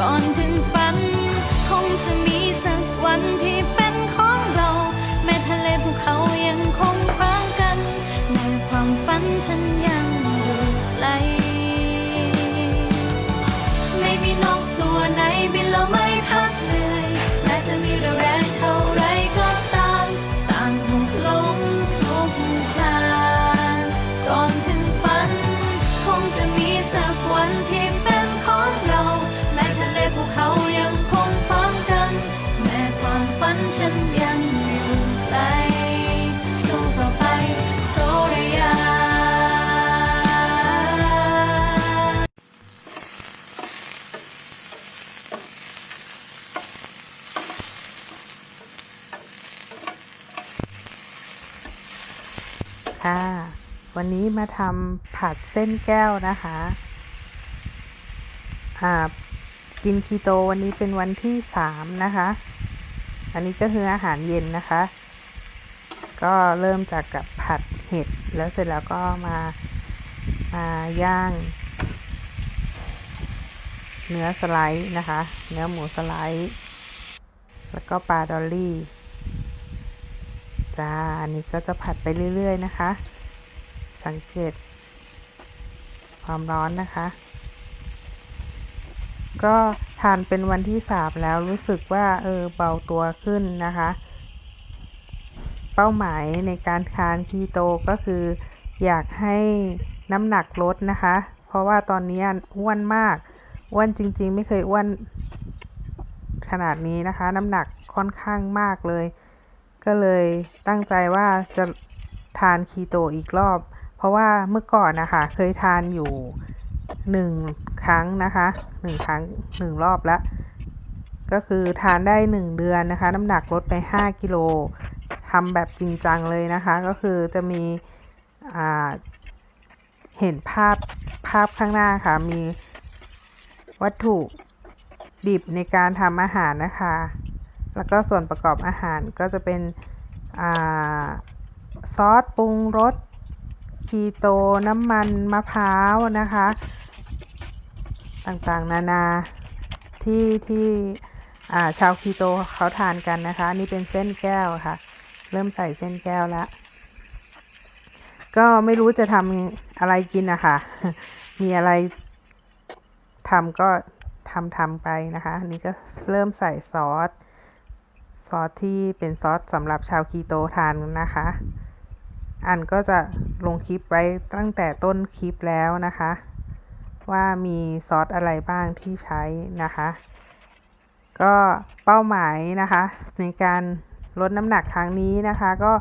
ก่อนถึงฝัน คงจะมีสักวันที่เป็นของเรา แม้ทะเลภูเขายังคงพร้างกัน ในความฝันฉันยังอยู่ไกลไม่มีนกตัวไหนบินเราไม่ ค่ะ วันนี้มาทำผัดเส้นแก้วนะคะอ่ากินคีโตวันนี้เป็นวันที่สามนะคะ อันนี้ก็คืออาหารเย็นนะคะ ก็เริ่มจากกับผัดเห็ด แล้วเสร็จแล้วก็มามาย่าง เนื้อสไลด์นะคะ เนื้อหมูสไลด์ แล้วก็ปลาดอลลี่ จ้า อันนี้ก็จะผัดไปเรื่อย ๆ นะคะ สังเกต ความร้อนนะคะ ก็ทานเป็นวันที่สามแล้วรู้สึกว่าเออเบาตัวขึ้นนะคะ เป้าหมายในการทานคีโตก็คือ อยากให้น้ำหนักลดนะคะ เพราะว่าตอนนี้อ้วนมากอ้วนจริง ๆ ไม่เคยอ้วนขนาดนี้นะคะ น้ำหนักค่อนข้างมากเลย ก็เลยตั้งใจว่าจะทานคีโตอีกรอบ เพราะว่าเมื่อก่อนนะคะเคยทานอยู่หนึ่งครั้งนะคะหนึ่งครั้งหนึ่งรอบแล้วก็คือทานได้หนึ่งเดือนนะคะ น้ำหนักลดไป5กิโลทำแบบจริงจังเลยนะคะ ก็คือจะมีเห็นภาพภาพข้างหน้าค่ะ มีวัตถุดิบในการทำอาหารนะคะ แล้วก็ส่วนประกอบอาหารก็จะเป็นอซอสปรุงรสคีโตน้ำมันมะพร้าวนะคะ ต่างๆ นานาที่ที่ชาวคีโตเขาทานกันนะคะ นี่เป็นเส้นแก้วค่ะ เริ่มใส่เส้นแก้วแล้วก็ไม่รู้จะทำอะไรกินนะคะ มีอะไรทำก็ทำทำไปนะคะนนี้ก็เริ่มใส่ซอส ซอสที่เป็นซอสสำหรับชาวคีโตทานนะคะ อันก็จะลงคลิปไว้ตั้งแต่ต้นคลิปแล้วนะคะ ว่ามีซอสอะไรบ้างที่ใช้นะคะ ก็เป้าหมายนะคะ ในการลดน้ำหนักครั้งนี้นะคะก็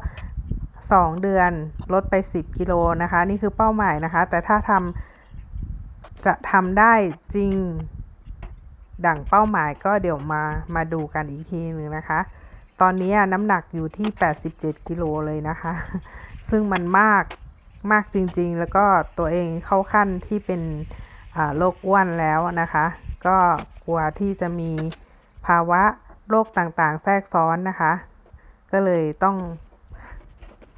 2 เดือนลดไป 10 กิโลนะคะ นี่คือเป้าหมายนะคะ แต่ถ้าทำจะทำได้จริงดั่งเป้าหมายก็เดี๋ยวมามาดูกันอีกทีหนึ่งนะคะ ตอนนี้น้ำหนักอยู่ที่ 87 กิโลเลยนะคะ ซึ่งมันมากมากจริงๆ แล้วก็ตัวเองเข้าขั้นที่เป็นโรคอ้วนแล้วนะคะ ก็กลัวที่จะมีภาวะโรคต่างๆ แทรกซ้อนนะคะ ก็เลยต้อง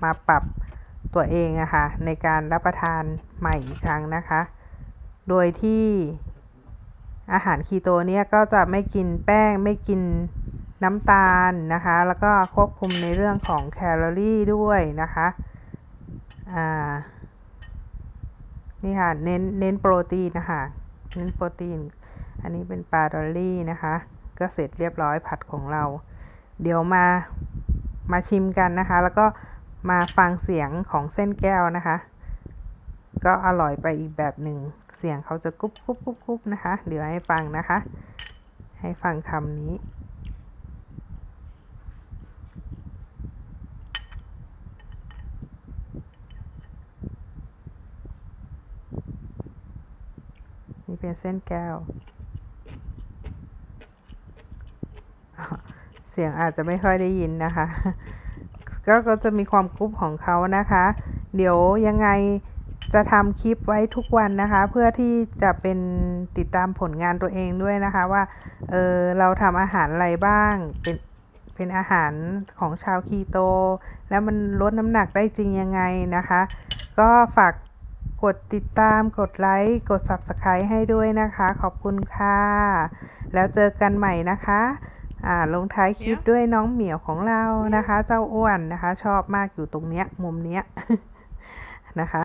มาปรับตัวเองอะคะ่ะในการรับประทานใหม่อีกครั้งนะคะ โดยที่อาหารคีโตเนี่ยก็จะไม่กินแป้งไม่กิน น้ำตาลนะคะ แล้วก็ควบคุมในเรื่องของแคลอรี่ด้วยนะคะอ่านี่ค่ะ เน้นเน้นโปรตีนนะคะเน้นโปรตีน อันนี้เป็นปลาดอลลี่นะคะ ก็เสร็จเรียบร้อยผัดของเรา เดี๋ยวมามาชิมกันนะคะ แล้วก็มาฟังเสียงของเส้นแก้วนะคะ ก็อร่อยไปอีกแบบหนึ่ง เสียงเขาจะกรุบกรุบกุ๊บกุ๊บนะคะ เดี๋ยวให้ฟังนะคะ ให้ฟังคำนี้ เป็นเส้นแก้ว เสียงอาจจะไม่ค่อยได้ยินนะคะ ก็ก็จะมีความกรุบของเขานะคะ เดี๋ยวยังไงจะทำคลิปไว้ทุกวันนะคะ เพื่อที่จะเป็นติดตามผลงานตัวเองด้วยนะคะว่า เออเราทำอาหารอะไรบ้าง เป็นเป็นอาหารของชาวคีโต แล้วมันลดน้ำหนักได้จริงยังไงนะคะ ก็ฝาก กดติดตาม กดไลค์ กด Subscribe ให้ด้วยนะคะ ขอบคุณค่ะ แล้วเจอกันใหม่นะคะอ่าลงท้ายคลิปด้วยน้องเหมียวของเรานะคะ เจ้าอ้วนนะคะ ชอบมากอยู่ตรงเนี้ย มุมเนี้ยนะคะ